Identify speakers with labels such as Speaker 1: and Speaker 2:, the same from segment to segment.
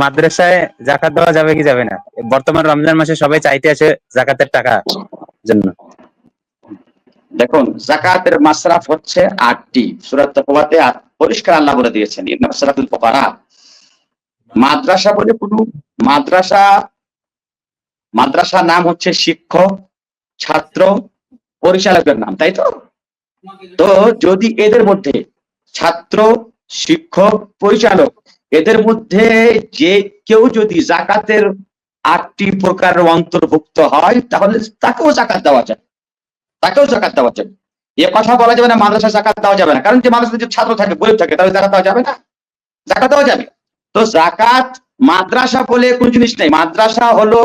Speaker 1: মাদ্রাসায় জাকাত দেওয়া যাবে কি যাবে না? বর্তমান রমজান মাসে সবাই চাইতে আছে জাকাতের টাকা জন্য।
Speaker 2: দেখুন, জাকাতের মাসরাফ হচ্ছে আটটি। সুরাত পরিষ্কার আল্লাহ বলে দিয়েছেন মাদ্রাসা বলে কোনো মাদ্রাসা মাদ্রাসা নাম হচ্ছে শিক্ষক, ছাত্র পরিচালকের নাম, তাই তো? তো যদি এদের মধ্যে ছাত্র, শিক্ষক, পরিচালক এদের মধ্যে যে কেউ যদি জাকাতের আটটি প্রকারের অন্তর্ভুক্ত হয়, তাহলে তাকেও জাকাত দেওয়া যায়। তাকেও জাকাত দেওয়া যাবে এ কথা বলা যাবে না মাদ্রাসা জাকাত দেওয়া যাবে না। কারণ যে মাদ্রাসা যে ছাত্র থাকে, গরিব থাকে, তাহলে জাকাত দেওয়া যাবে না। জাকাত দেওয়া যাবে। তো জাকাত মাদ্রাসা বলে কোন জিনিস নেই। মাদ্রাসা হলো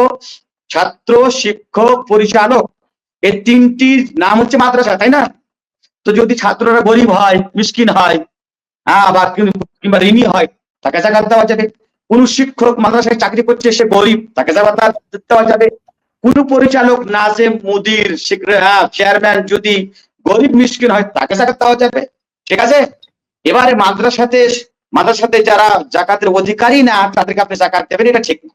Speaker 2: ছাত্র, শিক্ষক, পরিচালক। এই তিনটির নাম হচ্ছে মাদ্রাসা, তাই না? তো যদি ছাত্ররা গরিব হয়, মিসকিন হয় হ্যাঁ বা কিংবা ঋণী হয় তাকে জাকাত দেওয়া যাবে। কোন শিক্ষক মাদ্রাসায় চাকরি করছে, সে গরিব। তাকে জাকাত দেওয়া যাবে। কোন পরিচালক নাজেম, মুদির চেয়ারম্যান যদি গরিব, মিসকিন হয়, তাকে জাকাত দেওয়া যাবে। ঠিক আছে? এবারে মাদ্রাসাতে মাদ্রাসাতে যারা জাকাতের অধিকারী না, তাদেরকে আপনি জাকাত দেবেন, এটা ঠিক না।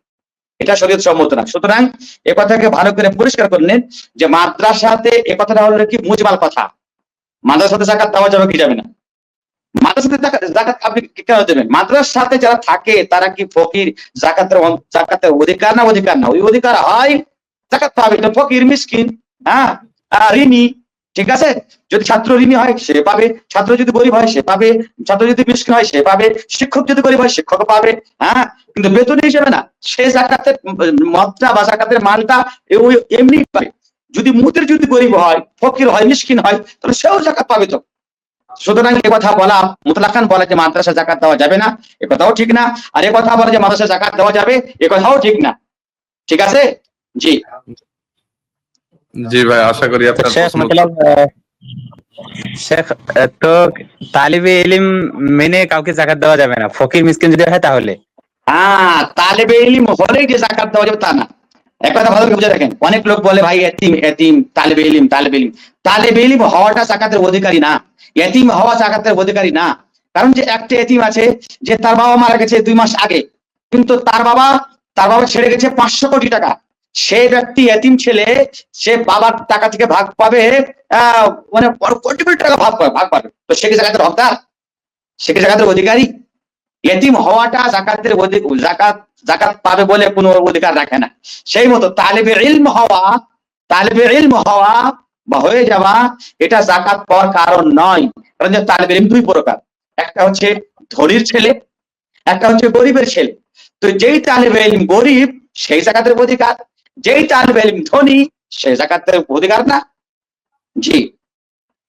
Speaker 2: এটা শরীর সম্মত না। সুতরাং এ কথাকে ভালো করে পরিষ্কার করলেন যে মাদ্রাসাতে এ কথাটা হলো কি? মুজমাল কথা। মাদ্রাসাতে জাকাত দেওয়া যাবে কি যাবে না? মাদ্রাসাতে যারা থাকে, তারা কি অধিকার না অধিকার না? ওই অধিকার হয় হ্যাঁ? যদি ছাত্র ঋণী হয়, সে পাবে। ছাত্র যদি গরিব হয়, সে পাবে। ছাত্র যদি মিসকিন হয়, সে পাবে। শিক্ষক যদি গরিব হয়, শিক্ষক পাবে হ্যাঁ? কিন্তু বেতন হিসেবে না। সে জাকাতের মদটা বা জাকাতের মানটা এমনি পাবে। যদি মুতের যদি গরিব হয়, ফকির হয়, মিসকিন হয়, তাহলে সেও জাকাত পাবে তো। সুতরাং এ কথা বলা মুতলাকান বলে যে মাদ্রাসা জাকাত দেওয়া যাবে না এ কথাও ঠিক না। আর এ কথা বলে যে মাদ্রাসা জাকাত দেওয়া যাবে এ কথাও ঠিক না। ঠিক আছে? জি।
Speaker 3: জি ভাই আশা করি আপনার
Speaker 1: শেষ মতলব শেখ তো তালিবে ইলিম মেনে কাউকে জাকাত দেওয়া যাবে না। ফকির মিসকিন যদি হয় তাহলে।
Speaker 2: হ্যাঁ তালিবে ইলিম হলে যে জাকাত দেওয়া যাবে তা না। এক কথা ভালো বুঝে রাখেন অনেক লোক বলে ভাই এতিম এতিম তালিবে ইলিম তালিবে ইলিম। তালিবে ইলিম হওয়াটা জাকাতের অধিকারী না। এতিম হওয়া জাকাতের অধিকারী না। কারণ যে একটা এতিম আছে, যে তার বাবা মারা গেছে দুই মাস আগে। কিন্তু তার বাবা তার বাবা ছেড়ে গেছে পাঁচশো কোটি টাকা। সে ব্যক্তি এতিম ছেলে, সে বাবার টাকা থেকে ভাগ পাবে মানে কোটি কোটি টাকা ভাগ পাবে ভাগ পাবে। তো সে কি জাকাতের হকদার? সে কি জাকাতের অধিকারী? এতিম হওয়াটা জাকাতের জাকাত জাকাত পাবে বলে কোনো অধিকার রাখে না। সেই মতো তালেবে ইলম হওয়া, তালেবে ইলম হওয়া বা হয়ে যাওয়া, এটা জাকাত পাওয়ার কারণ নয়। কারণ যে তালেবে ইলম দুই প্রকার। একটা হচ্ছে ধনির ছেলে, একটা হচ্ছে গরিবের ছেলে। তো যেই তালেবে এলিম গরিব, সেই জাকাতের অধিকার। যেই তালেবে এলিম ধনী, সেই জাকাতের অধিকার না। জি।